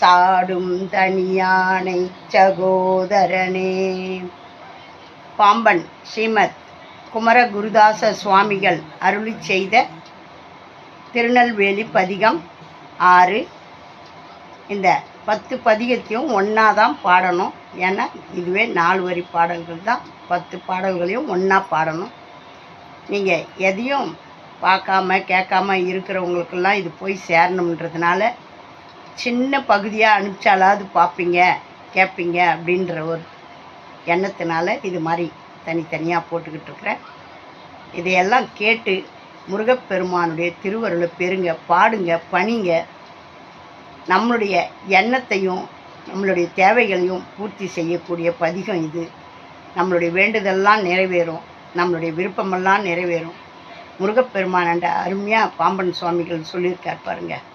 சாடும் தனியானை சகோதரனே. பாம்பன் ஸ்ரீமத் குமர குருதாச சுவாமிகள் அருளி செய்த திருநெல்வேலி பதிகம் ஆறு. இந்த பத்து பதிகத்தையும் ஒன்றா தான் பாடணும். ஏன்னா இதுவே நாலு வரி பாடல்கள் தான். பத்து பாடல்களையும் ஒன்றா பாடணும். நீங்கள் எதையும் பார்க்காம கேட்காம இருக்கிறவங்களுக்கெல்லாம் இது போய் சேரணுன்றதுனால சின்ன பகுதியாக அனுப்பிச்சாலாவது பார்ப்பீங்க கேட்பீங்க அப்படின்ற ஒரு எண்ணத்தினால இது மாதிரி தனித்தனியாக போட்டுக்கிட்டு இருக்கிறேன். இதையெல்லாம் கேட்டு முருகப்பெருமானுடைய திருவருளை பெறுங்க பாடுங்க பணிங்க. நம்மளுடைய எண்ணத்தையும் நம்மளுடைய தேவைகளையும் பூர்த்தி செய்யக்கூடிய பதிகம் இது. நம்மளுடைய வேண்டுதல்லாம் நிறைவேறும் நம்மளுடைய விருப்பமெல்லாம் நிறைவேறும். முருகப்பெருமானண்ட அருமையாக பாம்பன் சுவாமிகள் சொல்லியிருக்கார் பாருங்கள்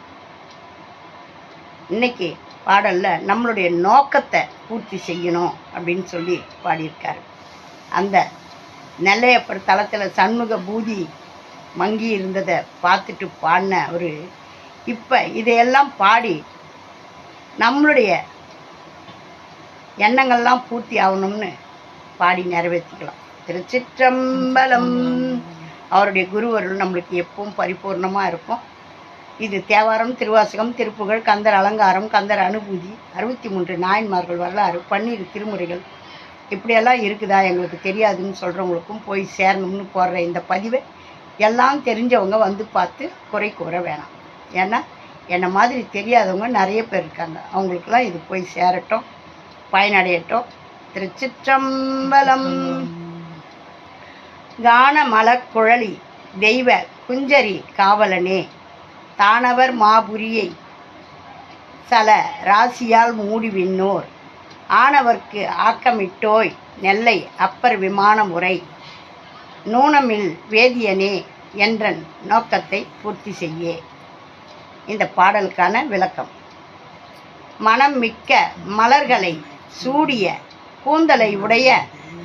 இன்னைக்கு பாடலில் நம்மளுடைய நோக்கத்தை பூர்த்தி செய்யணும் அப்படின்னு சொல்லி பாடியிருக்காரு. அந்த நெல்லையப்பர் தளத்தில் சண்முக பூதி மங்கி இருந்ததை பார்த்துட்டு பாடின ஒரு இப்போ இதையெல்லாம் பாடி நம்மளுடைய எண்ணங்கள்லாம் பூர்த்தி ஆகணும்னு பாடி நிறைவேற்றிக்கலாம். திருச்சிற்றம்பலம் அவருடைய குருவருள் நம்மளுக்கு எப்பவும் பரிபூர்ணமாக இருக்கும். இது தேவாரம் திருவாசகம் திருப்புகழ் கந்தர் அலங்காரம் கந்தர் அனுபூதி அறுபத்தி மூன்று நாயன்மார்கள் வரலாறு பன்னீர் திருமுறைகள். இப்படியெல்லாம் இருக்குதா எங்களுக்கு தெரியாதுன்னு சொல்கிறவங்களுக்கும் போய் சேரணும்னு போடுற இந்த பதிவை எல்லாம் தெரிஞ்சவங்க வந்து பார்த்து குறை கூற வேணாம். ஏன்னா என்னை மாதிரி தெரியாதவங்க நிறைய பேர் இருக்காங்க. அவங்களுக்கெல்லாம் இது போய் சேரட்டும் பயனடையட்டும். திருச்சிற்றம்பலம். கான மலக்குழலி தெய்வ குஞ்சரி காவலனே. தானவர் மாபுரியை சல ராசியால் மூடி விண்ணோர். ஆனவர்க்கு ஆக்கமிட்டோய் நெல்லை அப்பர் விமான முறை. நூனமில் வேதியனே என்றன் நோக்கத்தை பூர்த்தி செய்யே. இந்த பாடலுக்கான விளக்கம். மனம் மிக்க மலர்களை சூடிய கூந்தலை உடைய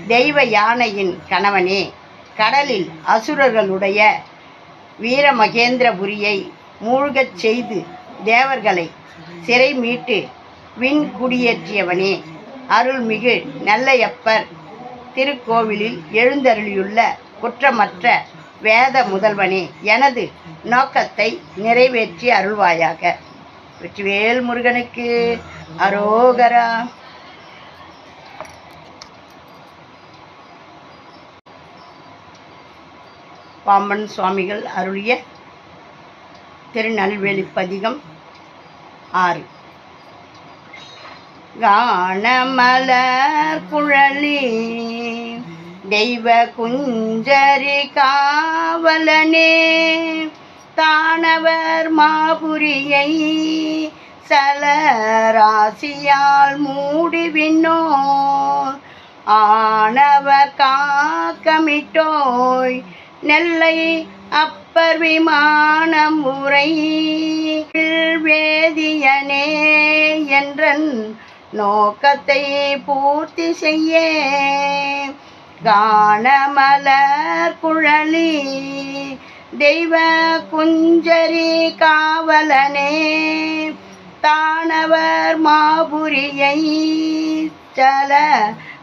தெய்வ யானையின் கணவனே கடலில் அசுரர்களுடைய வீரமகேந்திரபுரியை மூழ்கச் செய்து தேவர்களை சிறை மீட்டு விண் குடியேற்றியவனே. அருள்மிகு நல்லையப்பர் திருக்கோவிலில் எழுந்தருளியுள்ள குற்றமற்ற வேத முதல்வனே எனது நோக்கத்தை நிறைவேற்றி அருள்வாயாக. வெற்றிவேல் முருகனுக்கு அரோகரா. பாம்பன் சுவாமிகள் அருளிய திருநெல்வேலி பதிகம் ஆறு. கானமலர் குழலி தெய்வ குஞ்சரி காவலனே தானவர் மாபுரியை சலராசியால் மூடிவிண்ணோ ஆனவர் காக்கமிட்டோய் நெல்லை அப் அப்பர் விமானம் உரை வேதியனே என்றன் நோக்கத்தை பூர்த்தி செய்ய கானமலர் குழலி தெய்வ குஞ்சரி காவலனே தானவர் மாபுரியை சல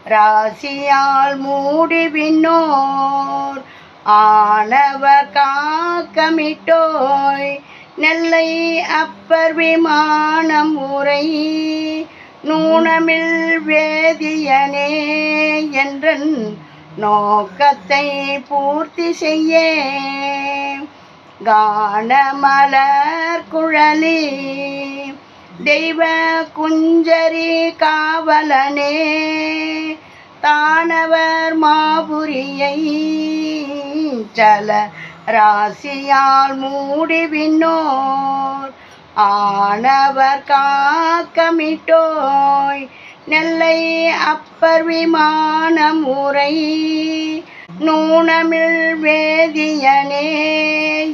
ராசியால் மூடி விண்ணோர். ஆனவர் காக்கமிட்டோய் நெல்லை அப்பர் விமானம் உரை நூனமில் வேதியனே என்றன் நோக்கத்தை பூர்த்தி செய்ய கானமலர் குழலி தெய்வ குஞ்சரி காவலனே தானவர் மாபுரியை சல ராசியால் மூடி விண்ணோர். ஆனவர் காக்கமிட்டோய். நெல்லை அப்பர் விமான முறை நூனமில் வேதியனே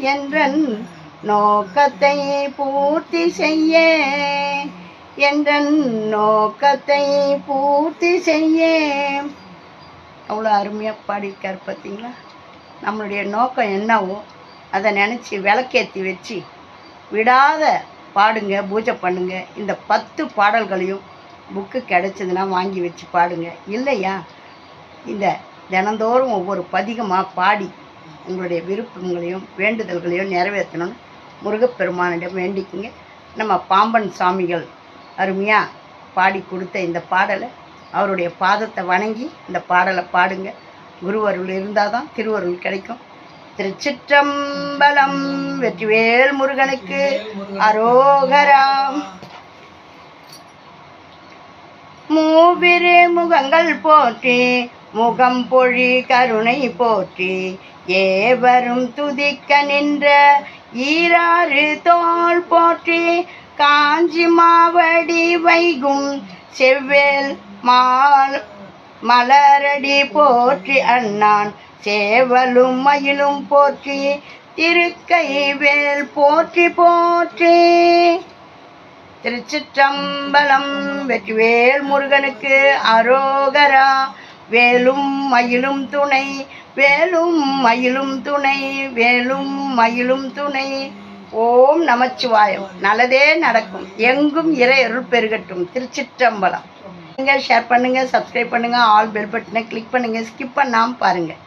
என்றன் நோக்கத்தை பூர்த்தி செய்ய. என்றன் நோக்கத்தை பூர்த்தி செய்ய. அவ்வளோ அருமையாக பாடியிருக்கார் பார்த்தீங்களா? நம்மளுடைய நோக்கம் என்னவோ அதை நினச்சி விளக்கேற்றி வச்சு விடாத பாடுங்க பூஜை பண்ணுங்க. இந்த பத்து பாடல்களையும் புக்கு கிடைச்சதுன்னா வாங்கி வச்சு பாடுங்க. இல்லையா? இந்த தினந்தோறும் ஒவ்வொரு பதிகமாக பாடி உங்களுடைய விருப்பங்களையும் வேண்டுதல்களையும் நிறைவேற்றணும்னு முருகப்பெருமானிடம் வேண்டிக்குங்க. நம்ம பாம்பன் சாமிகள் அருமையாக பாடி கொடுத்த இந்த பாடலை அவருடைய பாதத்தை வணங்கி இந்த பாடலை பாடுங்க. குருவருள் இருந்தால் தான் திருவருள் கிடைக்கும். திருச்சிற்றம்பலம் வெற்றிவேல் முருகனுக்கு அரோகராம். மூவிரு முகங்கள் போற்றி முகம் பொழி கருணை போற்றி ஏவரும் துதிக்க நின்ற ஈராறு தோள் போற்றி காஞ்சி மாவடி வைகும் செவ்வேல் மால் மலரடி போற்றி அண்ணான் சேவலும் மயிலும் போற்றி திருக்கை வேல் போற்றி போற்றி. திருச்சிற்றம்பலம் வெற்றிவேல் முருகனுக்கு அரோகரா வேலும் மயிலும் துணை வேலும் மயிலும் துணை வேலும் மயிலும் துணை. ஓம் நமச்சிவாயம். நல்லதே நடக்கும். எங்கும் இறை அருள் பெருகட்டும். திருச்சிற்றம்பலம். ஷேர் பண்ணுங்கள் சப்ஸ்கிரைப் பண்ணுங்கள் ஆல் பெல் பட்டனை கிளிக் பண்ணுங்கள் ஸ்கிப் பண்ணாமல் பாருங்கள்